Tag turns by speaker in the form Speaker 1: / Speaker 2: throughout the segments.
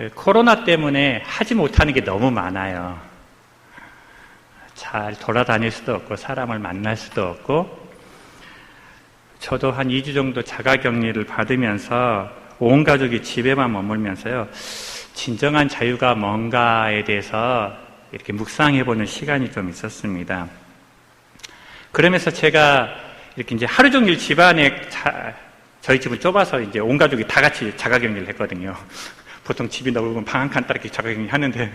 Speaker 1: 그 코로나 때문에 하지 못하는 게 너무 많아요. 잘 돌아다닐 수도 없고 사람을 만날 수도 없고 저도 한 2주 정도 자가 격리를 받으면서 온 가족이 집에만 머물면서요. 진정한 자유가 뭔가에 대해서 이렇게 묵상해 보는 시간이 좀 있었습니다. 그러면서 제가 이렇게 이제 하루 종일 집안에 자, 저희 집은 좁아서 이제 온 가족이 다 같이 자가 격리를 했거든요. 보통 집이 넓으면 방 한 칸 따라 이렇게 자가 격리 하는데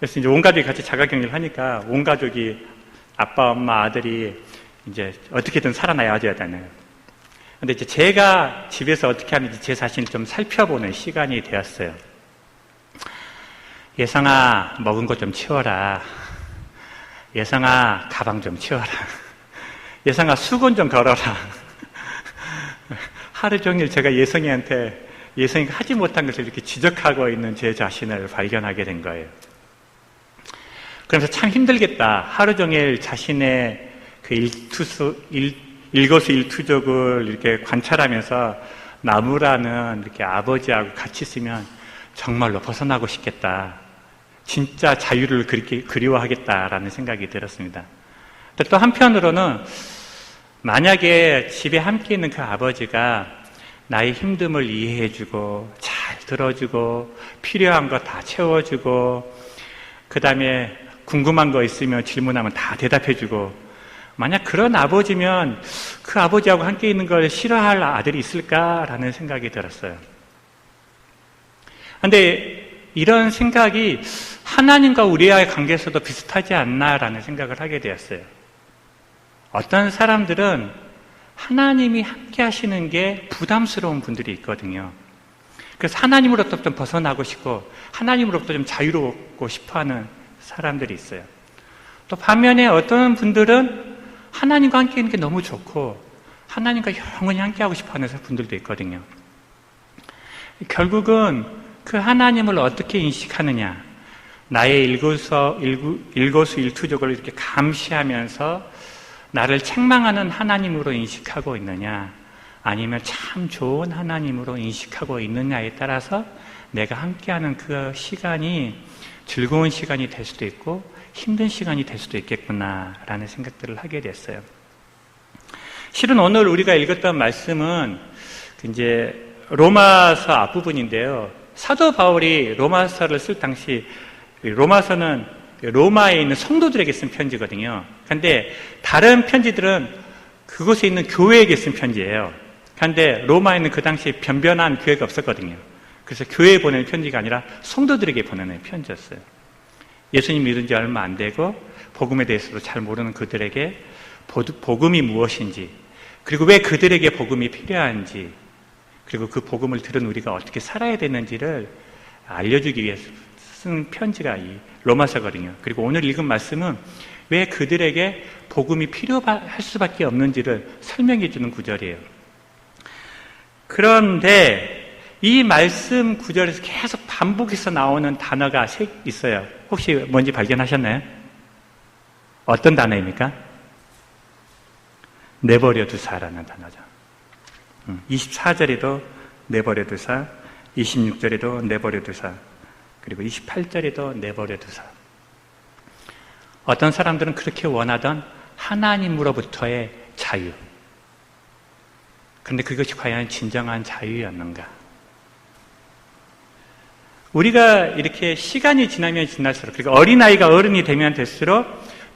Speaker 1: 그래서 이제 온 가족이 같이 자가 격리를 하니까 온 가족이 아빠, 엄마, 아들이 이제 어떻게든 살아나야 되잖아요. 근데 이제 제가 집에서 어떻게 하는지 제 자신을 좀 살펴보는 시간이 되었어요. 예상아, 먹은 것좀 치워라. 예상아, 가방 좀 치워라. 예상아, 수건 좀 걸어라. 하루 종일 제가 예성이한테 예성이가 하지 못한 것을 이렇게 지적하고 있는 제 자신을 발견하게 된 거예요. 그러면서 참 힘들겠다. 하루 종일 자신의 그 일투수, 일, 일거수일투족을 이렇게 관찰하면서 나무라는 이렇게 아버지하고 같이 있으면 정말로 벗어나고 싶겠다. 진짜 자유를 그렇게 그리워하겠다라는 생각이 들었습니다. 또 한편으로는 만약에 집에 함께 있는 그 아버지가 나의 힘듦을 이해해주고 잘 들어주고 필요한 거 다 채워주고 그 다음에 궁금한 거 있으면 질문하면 다 대답해주고 만약 그런 아버지면 그 아버지하고 함께 있는 걸 싫어할 아들이 있을까라는 생각이 들었어요. 근데 이런 생각이 하나님과 우리와의 관계에서도 비슷하지 않나라는 생각을 하게 되었어요. 어떤 사람들은 하나님이 함께 하시는 게 부담스러운 분들이 있거든요. 그래서 하나님으로부터 좀 벗어나고 싶고 하나님으로부터 좀 자유롭고 싶어 하는 사람들이 있어요. 또 반면에 어떤 분들은 하나님과 함께 있는 게 너무 좋고 하나님과 영원히 함께 하고 싶어 하는 분들도 있거든요. 결국은 그 하나님을 어떻게 인식하느냐. 나의 일거수 일투족을 이렇게 감시하면서 나를 책망하는 하나님으로 인식하고 있느냐. 아니면 참 좋은 하나님으로 인식하고 있느냐에 따라서 내가 함께하는 그 시간이 즐거운 시간이 될 수도 있고 힘든 시간이 될 수도 있겠구나라는 생각들을 하게 됐어요. 실은 오늘 우리가 읽었던 말씀은 이제 로마서 앞부분인데요. 사도 바울이 로마서를 쓸 당시 로마서는 로마에 있는 성도들에게 쓴 편지거든요. 그런데 다른 편지들은 그곳에 있는 교회에게 쓴 편지예요. 그런데 로마에 있는 그 당시 변변한 교회가 없었거든요. 그래서 교회에 보내는 편지가 아니라 성도들에게 보내는 편지였어요. 예수님 믿은 지 얼마 안 되고 복음에 대해서도 잘 모르는 그들에게 복음이 무엇인지 그리고 왜 그들에게 복음이 필요한지 그리고 그 복음을 들은 우리가 어떻게 살아야 되는지를 알려주기 위해서 쓴 편지가 이 로마서거든요. 그리고 오늘 읽은 말씀은 왜 그들에게 복음이 필요할 수밖에 없는지를 설명해 주는 구절이에요. 그런데 이 말씀 구절에서 계속 반복해서 나오는 단어가 있어요. 혹시 뭔지 발견하셨나요? 어떤 단어입니까? 내버려 두사라는 단어죠. 24절에도 음, 내버려 두사, 26절에도 내버려 두사, 그리고 28절에도 내버려 두사. 어떤 사람들은 그렇게 원하던 하나님으로부터의 자유. 그런데 그것이 과연 진정한 자유였는가? 우리가 이렇게 시간이 지나면 지날수록, 그러니까 어린아이가 어른이 되면 될수록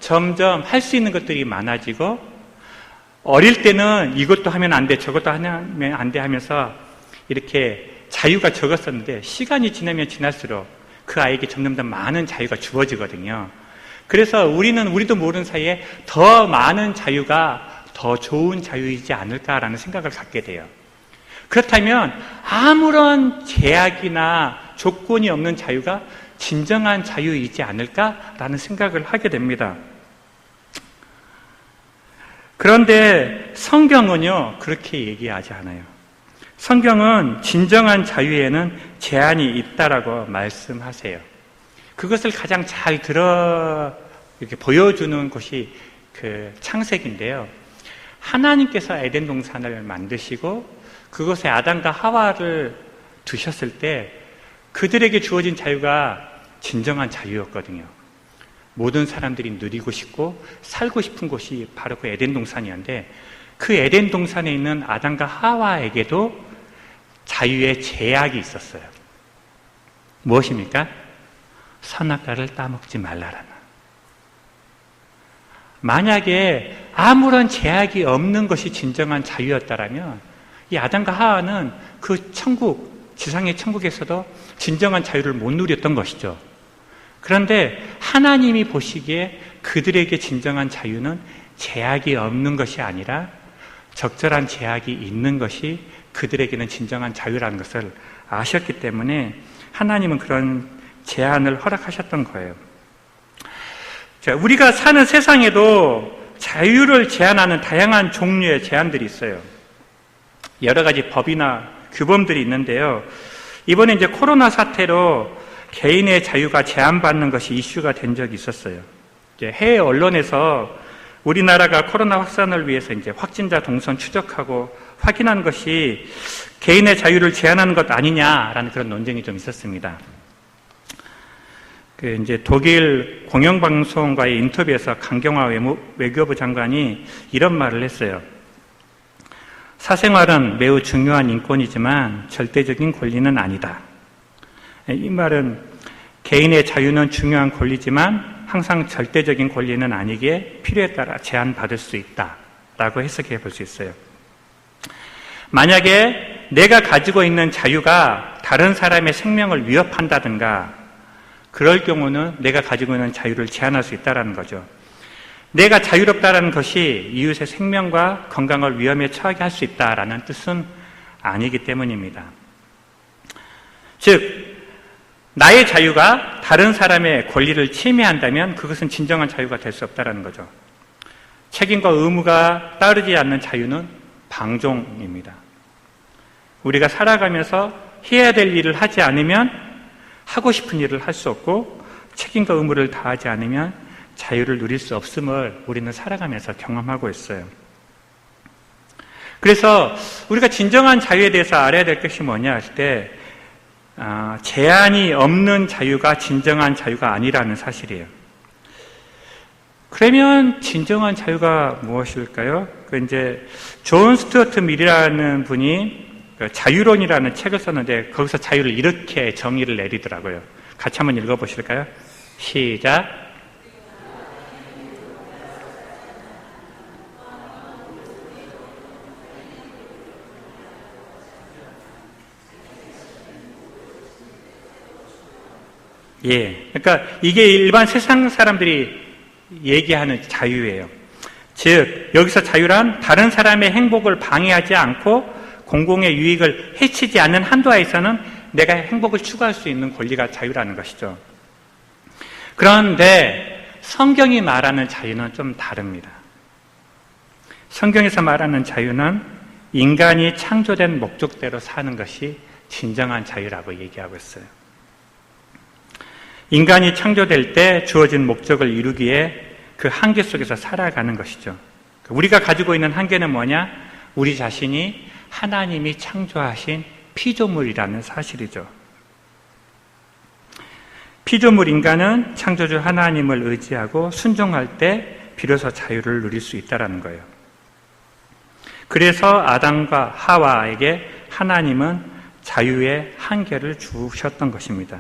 Speaker 1: 점점 할 수 있는 것들이 많아지고, 어릴 때는 이것도 하면 안 돼, 저것도 하면 안 돼 하면서 이렇게 자유가 적었었는데, 시간이 지나면 지날수록 그 아이에게 점점 더 많은 자유가 주어지거든요. 그래서 우리는 우리도 모르는 사이에 더 많은 자유가 더 좋은 자유이지 않을까라는 생각을 갖게 돼요. 그렇다면 아무런 제약이나 조건이 없는 자유가 진정한 자유이지 않을까라는 생각을 하게 됩니다. 그런데 성경은요, 그렇게 얘기하지 않아요. 성경은 진정한 자유에는 제한이 있다라고 말씀하세요. 그것을 가장 잘 들어, 이렇게 보여주는 것이 그 창세기인데요. 하나님께서 에덴 동산을 만드시고 그것에 아담과 하와를 두셨을 때 그들에게 주어진 자유가 진정한 자유였거든요. 모든 사람들이 누리고 싶고 살고 싶은 곳이 바로 그 에덴 동산이었는데 그 에덴 동산에 있는 아담과 하와에게도 자유의 제약이 있었어요. 무엇입니까? 선악과를 따먹지 말라라는. 만약에 아무런 제약이 없는 것이 진정한 자유였다라면 이 아담과 하와는 그 천국, 지상의 천국에서도 진정한 자유를 못 누렸던 것이죠. 그런데 하나님이 보시기에 그들에게 진정한 자유는 제약이 없는 것이 아니라 적절한 제약이 있는 것이 그들에게는 진정한 자유라는 것을 아셨기 때문에 하나님은 그런 제한을 허락하셨던 거예요. 자, 우리가 사는 세상에도 자유를 제한하는 다양한 종류의 제한들이 있어요. 여러 가지 법이나 규범들이 있는데요. 이번에 이제 코로나 사태로 개인의 자유가 제한받는 것이 이슈가 된 적이 있었어요. 해외 언론에서 우리나라가 코로나 확산을 위해서 이제 확진자 동선 추적하고 확인한 것이 개인의 자유를 제한하는 것 아니냐라는 그런 논쟁이 좀 있었습니다. 그 이제 독일 공영방송과의 인터뷰에서 강경화 외무, 외교부 장관이 이런 말을 했어요. 사생활은 매우 중요한 인권이지만 절대적인 권리는 아니다. 이 말은 개인의 자유는 중요한 권리지만 항상 절대적인 권리는 아니기에 필요에 따라 제한받을 수 있다. 라고 해석해 볼 수 있어요. 만약에 내가 가지고 있는 자유가 다른 사람의 생명을 위협한다든가 그럴 경우는 내가 가지고 있는 자유를 제한할 수 있다는 거죠. 내가 자유롭다는 것이 이웃의 생명과 건강을 위험에 처하게 할 수 있다라는 뜻은 아니기 때문입니다. 즉, 나의 자유가 다른 사람의 권리를 침해한다면 그것은 진정한 자유가 될 수 없다는 거죠. 책임과 의무가 따르지 않는 자유는 방종입니다. 우리가 살아가면서 해야 될 일을 하지 않으면 하고 싶은 일을 할 수 없고 책임과 의무를 다하지 않으면 자유를 누릴 수 없음을 우리는 살아가면서 경험하고 있어요. 그래서 우리가 진정한 자유에 대해서 알아야 될 것이 뭐냐 할 때, 아, 제한이 없는 자유가 진정한 자유가 아니라는 사실이에요. 그러면 진정한 자유가 무엇일까요? 그 이제 존 스튜어트 밀이라는 분이 그 자유론이라는 책을 썼는데 거기서 자유를 이렇게 정의를 내리더라고요. 같이 한번 읽어보실까요? 시작. 예. 그러니까 이게 일반 세상 사람들이 얘기하는 자유예요. 즉, 여기서 자유란 다른 사람의 행복을 방해하지 않고 공공의 유익을 해치지 않는 한도하에서는 내가 행복을 추구할 수 있는 권리가 자유라는 것이죠. 그런데 성경이 말하는 자유는 좀 다릅니다. 성경에서 말하는 자유는 인간이 창조된 목적대로 사는 것이 진정한 자유라고 얘기하고 있어요. 인간이 창조될 때 주어진 목적을 이루기에 그 한계 속에서 살아가는 것이죠. 우리가 가지고 있는 한계는 뭐냐? 우리 자신이 하나님이 창조하신 피조물이라는 사실이죠. 피조물 인간은 창조주 하나님을 의지하고 순종할 때 비로소 자유를 누릴 수 있다는 거예요. 그래서 아담과 하와에게 하나님은 자유의 한계를 주셨던 것입니다.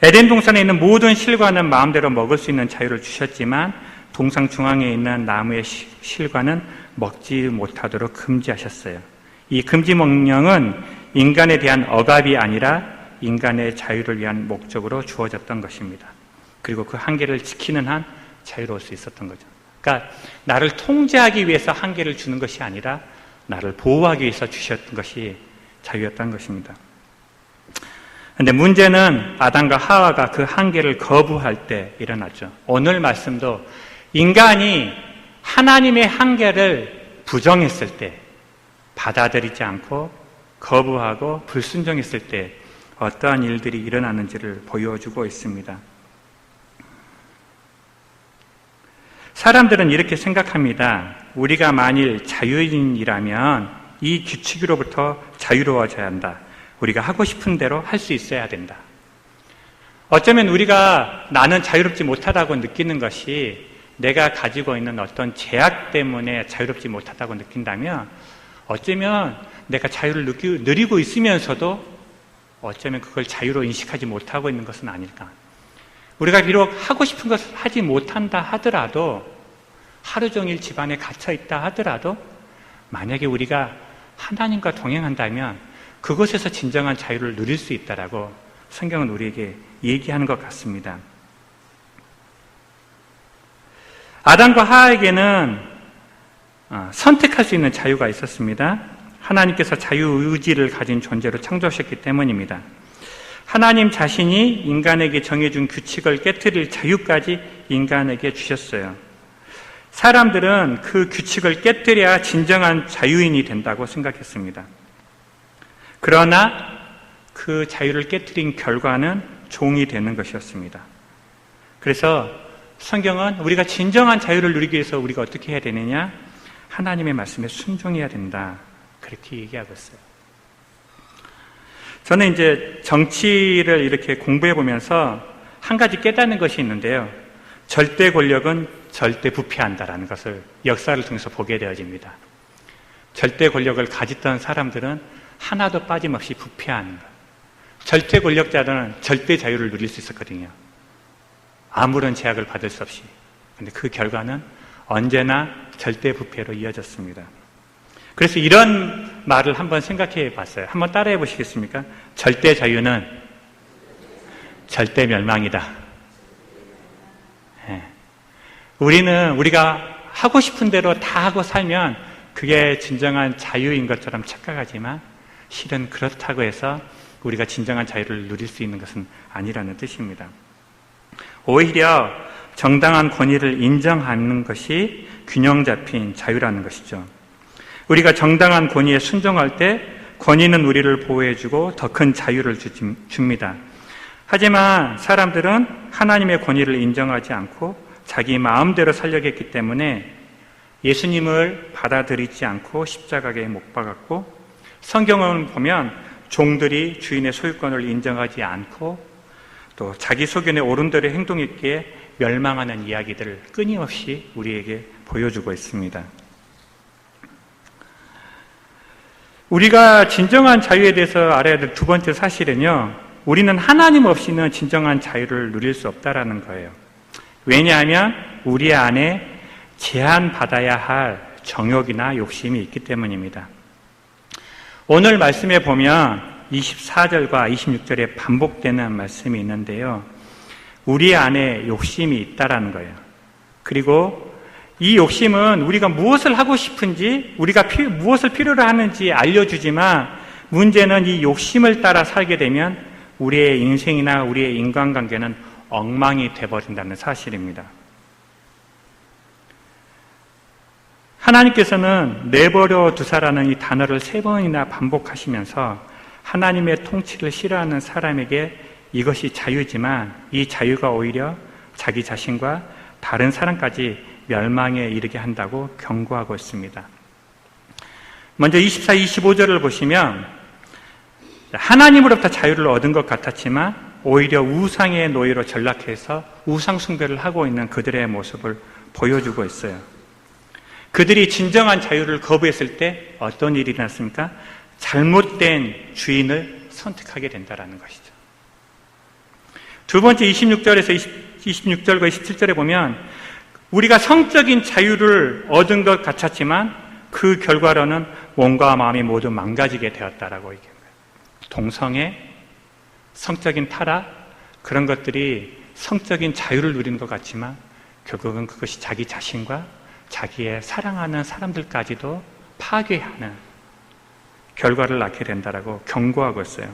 Speaker 1: 에덴 동산에 있는 모든 실과는 마음대로 먹을 수 있는 자유를 주셨지만 동상 중앙에 있는 나무의 실과는 먹지 못하도록 금지하셨어요. 이 금지 명령은 인간에 대한 억압이 아니라 인간의 자유를 위한 목적으로 주어졌던 것입니다. 그리고 그 한계를 지키는 한 자유로울 수 있었던 거죠. 그러니까 나를 통제하기 위해서 한계를 주는 것이 아니라 나를 보호하기 위해서 주셨던 것이 자유였던 것입니다. 근데 문제는 아담과 하와가 그 한계를 거부할 때 일어났죠. 오늘 말씀도 인간이 하나님의 한계를 부정했을 때, 받아들이지 않고 거부하고 불순종했을 때 어떠한 일들이 일어나는지를 보여주고 있습니다. 사람들은 이렇게 생각합니다. 우리가 만일 자유인이라면 이 규칙으로부터 자유로워져야 한다. 우리가 하고 싶은 대로 할 수 있어야 된다. 어쩌면 우리가 나는 자유롭지 못하다고 느끼는 것이 내가 가지고 있는 어떤 제약 때문에 자유롭지 못하다고 느낀다면 어쩌면 내가 자유를 느끼, 누리고 있으면서도 어쩌면 그걸 자유로 인식하지 못하고 있는 것은 아닐까. 우리가 비록 하고 싶은 것을 하지 못한다 하더라도 하루 종일 집안에 갇혀 있다 하더라도 만약에 우리가 하나님과 동행한다면 그곳에서 진정한 자유를 누릴 수 있다라고 성경은 우리에게 얘기하는 것 같습니다. 아담과 하에게는 어, 선택할 수 있는 자유가 있었습니다. 하나님께서 자유의지를 가진 존재로 창조하셨기 때문입니다. 하나님 자신이 인간에게 정해준 규칙을 깨뜨릴 자유까지 인간에게 주셨어요. 사람들은 그 규칙을 깨뜨려야 진정한 자유인이 된다고 생각했습니다. 그러나 그 자유를 깨뜨린 결과는 종이 되는 것이었습니다. 그래서 성경은 우리가 진정한 자유를 누리기 위해서 우리가 어떻게 해야 되느냐? 하나님의 말씀에 순종해야 된다. 그렇게 얘기하고 있어요. 저는 이제 정치를 이렇게 공부해 보면서 한 가지 깨닫는 것이 있는데요. 절대 권력은 절대 부패한다라는 것을 역사를 통해서 보게 되어집니다. 절대 권력을 가졌던 사람들은 하나도 빠짐없이 부패하는 것. 절대 권력자들은 절대 자유를 누릴 수 있었거든요. 아무런 제약을 받을 수 없이. 근데 그 결과는 언제나 절대 부패로 이어졌습니다. 그래서 이런 말을 한번 생각해 봤어요. 한번 따라해 보시겠습니까? 절대 자유는 절대 멸망이다. 네. 우리는 우리가 하고 싶은 대로 다 하고 살면 그게 진정한 자유인 것처럼 착각하지만 실은 그렇다고 해서 우리가 진정한 자유를 누릴 수 있는 것은 아니라는 뜻입니다. 오히려 정당한 권위를 인정하는 것이 균형 잡힌 자유라는 것이죠. 우리가 정당한 권위에 순종할 때 권위는 우리를 보호해주고 더 큰 자유를 줍니다. 하지만 사람들은 하나님의 권위를 인정하지 않고 자기 마음대로 살려겠기 때문에 예수님을 받아들이지 않고 십자가에 못 박았고 성경을 보면 종들이 주인의 소유권을 인정하지 않고 또 자기 소견에 옳은 대로 행동했기에 멸망하는 이야기들을 끊임없이 우리에게 보여주고 있습니다. 우리가 진정한 자유에 대해서 알아야 될 두 번째 사실은요, 우리는 하나님 없이는 진정한 자유를 누릴 수 없다라는 거예요. 왜냐하면 우리 안에 제한받아야 할 정욕이나 욕심이 있기 때문입니다. 오늘 말씀에 보면 24절과 26절에 반복되는 말씀이 있는데요. 우리 안에 욕심이 있다라는 거예요. 그리고 이 욕심은 우리가 무엇을 하고 싶은지, 우리가 피, 무엇을 필요로 하는지 알려주지만 문제는 이 욕심을 따라 살게 되면 우리의 인생이나 우리의 인간관계는 엉망이 돼버린다는 사실입니다. 하나님께서는 내버려 두사라는 이 단어를 세 번이나 반복하시면서 하나님의 통치를 싫어하는 사람에게 이것이 자유지만 이 자유가 오히려 자기 자신과 다른 사람까지 멸망에 이르게 한다고 경고하고 있습니다. 먼저 24, 25절을 보시면 하나님으로부터 자유를 얻은 것 같았지만 오히려 우상의 노예로 전락해서 우상 숭배를 하고 있는 그들의 모습을 보여주고 있어요. 그들이 진정한 자유를 거부했을 때 어떤 일이 일어났습니까? 잘못된 주인을 선택하게 된다는 것이죠. 두 번째 26절에서 20, 26절과 27절에 보면 우리가 성적인 자유를 얻은 것 같았지만 그 결과로는 몸과 마음이 모두 망가지게 되었다라고 얘기합니다. 동성애, 성적인 타락, 그런 것들이 성적인 자유를 누리는 것 같지만 결국은 그것이 자기 자신과 자기의 사랑하는 사람들까지도 파괴하는 결과를 낳게 된다라고 경고하고 있어요.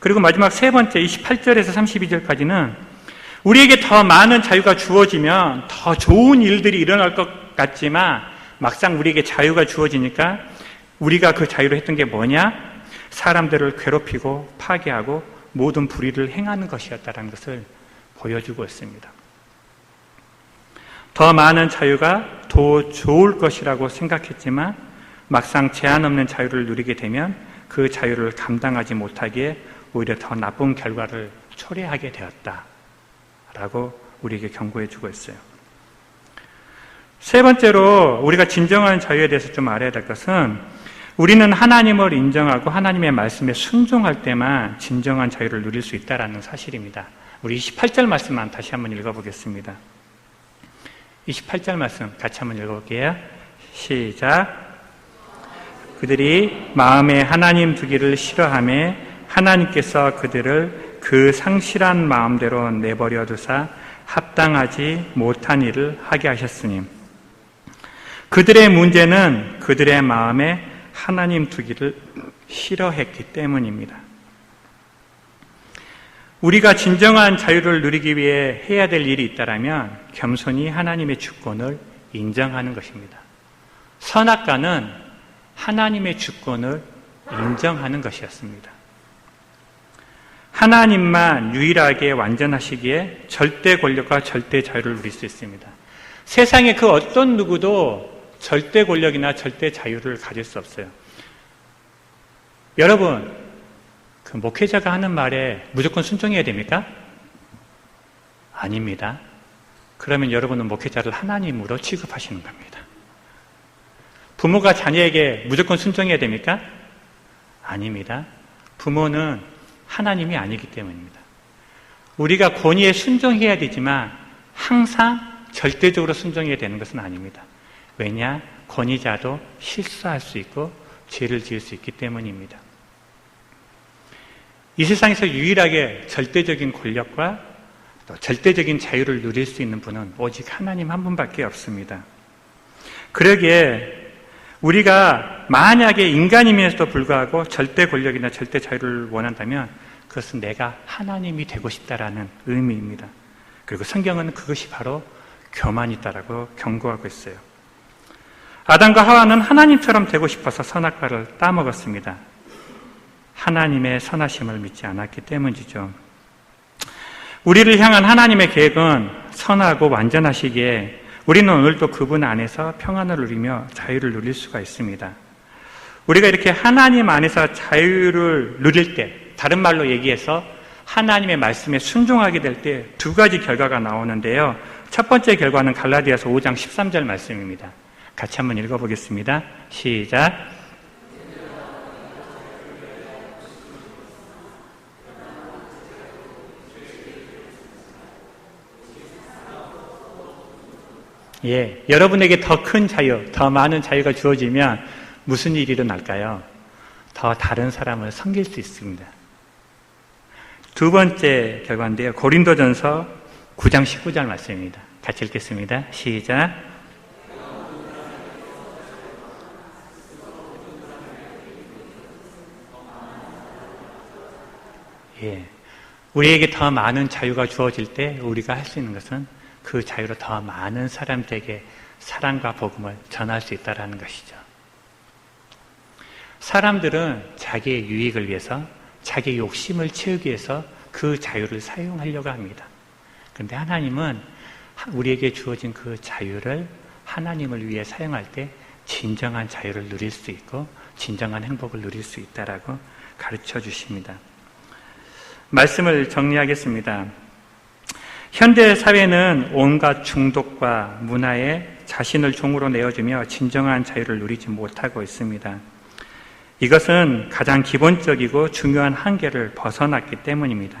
Speaker 1: 그리고 마지막 세 번째 28절에서 32절까지는 우리에게 더 많은 자유가 주어지면 더 좋은 일들이 일어날 것 같지만 막상 우리에게 자유가 주어지니까 우리가 그 자유로 했던 게 뭐냐? 사람들을 괴롭히고 파괴하고 모든 불의를 행하는 것이었다는 것을 보여주고 있습니다. 더 많은 자유가 더 좋을 것이라고 생각했지만 막상 제한 없는 자유를 누리게 되면 그 자유를 감당하지 못하기에 오히려 더 나쁜 결과를 초래하게 되었다. 라고 우리에게 경고해 주고 있어요. 세 번째로 우리가 진정한 자유에 대해서 좀 알아야 될 것은 우리는 하나님을 인정하고 하나님의 말씀에 순종할 때만 진정한 자유를 누릴 수 있다는 사실입니다. 우리 28절 말씀만 다시 한번 읽어보겠습니다. 28절 말씀 같이 한번 읽어볼게요. 시작. 그들이 마음에 하나님 두기를 싫어함에 하나님께서 그들을 그 상실한 마음대로 내버려 두사 합당하지 못한 일을 하게 하셨으니 그들의 문제는 그들의 마음에 하나님 두기를 싫어했기 때문입니다. 우리가 진정한 자유를 누리기 위해 해야 될 일이 있다면 겸손히 하나님의 주권을 인정하는 것입니다. 선악과는 하나님의 주권을 인정하는 것이었습니다. 하나님만 유일하게 완전하시기에 절대 권력과 절대 자유를 누릴 수 있습니다. 세상에 그 어떤 누구도 절대 권력이나 절대 자유를 가질 수 없어요. 여러분, 그 목회자가 하는 말에 무조건 순종해야 됩니까? 아닙니다. 그러면 여러분은 목회자를 하나님으로 취급하시는 겁니다. 부모가 자녀에게 무조건 순종해야 됩니까? 아닙니다. 부모는 하나님이 아니기 때문입니다. 우리가 권위에 순종해야 되지만 항상 절대적으로 순종해야 되는 것은 아닙니다. 왜냐? 권위자도 실수할 수 있고 죄를 지을 수 있기 때문입니다. 이 세상에서 유일하게 절대적인 권력과 또 절대적인 자유를 누릴 수 있는 분은 오직 하나님 한 분밖에 없습니다. 그러기에 우리가 만약에 인간임에도 불구하고 절대 권력이나 절대 자유를 원한다면 그것은 내가 하나님이 되고 싶다라는 의미입니다. 그리고 성경은 그것이 바로 교만이다라고 경고하고 있어요. 아담과 하와는 하나님처럼 되고 싶어서 선악과를 따먹었습니다. 하나님의 선하심을 믿지 않았기 때문이죠. 우리를 향한 하나님의 계획은 선하고 완전하시기에 우리는 오늘도 그분 안에서 평안을 누리며 자유를 누릴 수가 있습니다. 우리가 이렇게 하나님 안에서 자유를 누릴 때, 다른 말로 얘기해서 하나님의 말씀에 순종하게 될 때 두 가지 결과가 나오는데요. 첫 번째 결과는 갈라디아서 5장 13절 말씀입니다. 같이 한번 읽어보겠습니다. 시작. 예, 여러분에게 더 큰 자유, 더 많은 자유가 주어지면 무슨 일이 일어날까요? 더 다른 사람을 섬길 수 있습니다. 두 번째 결과인데요. 고린도전서 9장 19절 말씀입니다. 같이 읽겠습니다. 시작. 예. 우리에게 더 많은 자유가 주어질 때 우리가 할 수 있는 것은 그 자유로 더 많은 사람들에게 사랑과 복음을 전할 수 있다는 것이죠. 사람들은 자기의 유익을 위해서, 자기의 욕심을 채우기 위해서 그 자유를 사용하려고 합니다. 그런데 하나님은 우리에게 주어진 그 자유를 하나님을 위해 사용할 때 진정한 자유를 누릴 수 있고 진정한 행복을 누릴 수 있다라고 가르쳐 주십니다. 말씀을 정리하겠습니다. 현대 사회는 온갖 중독과 문화에 자신을 종으로 내어주며 진정한 자유를 누리지 못하고 있습니다. 이것은 가장 기본적이고 중요한 한계를 벗어났기 때문입니다.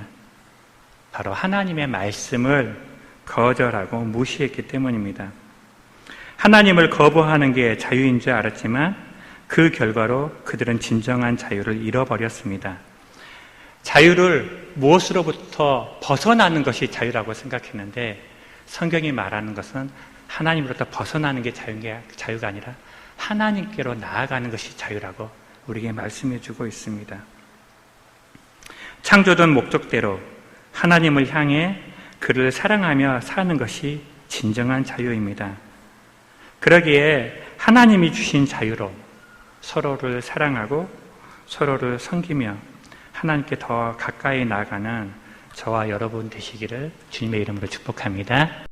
Speaker 1: 바로 하나님의 말씀을 거절하고 무시했기 때문입니다. 하나님을 거부하는 게 자유인 줄 알았지만 그 결과로 그들은 진정한 자유를 잃어버렸습니다. 자유를 무엇으로부터 벗어나는 것이 자유라고 생각했는데 성경이 말하는 것은 하나님으로부터 벗어나는 게 자유가 아니라 하나님께로 나아가는 것이 자유라고 우리에게 말씀해 주고 있습니다. 창조된 목적대로 하나님을 향해 그를 사랑하며 사는 것이 진정한 자유입니다. 그러기에 하나님이 주신 자유로 서로를 사랑하고 서로를 섬기며 하나님께 더 가까이 나가는 저와 여러분 되시기를 주님의 이름으로 축복합니다.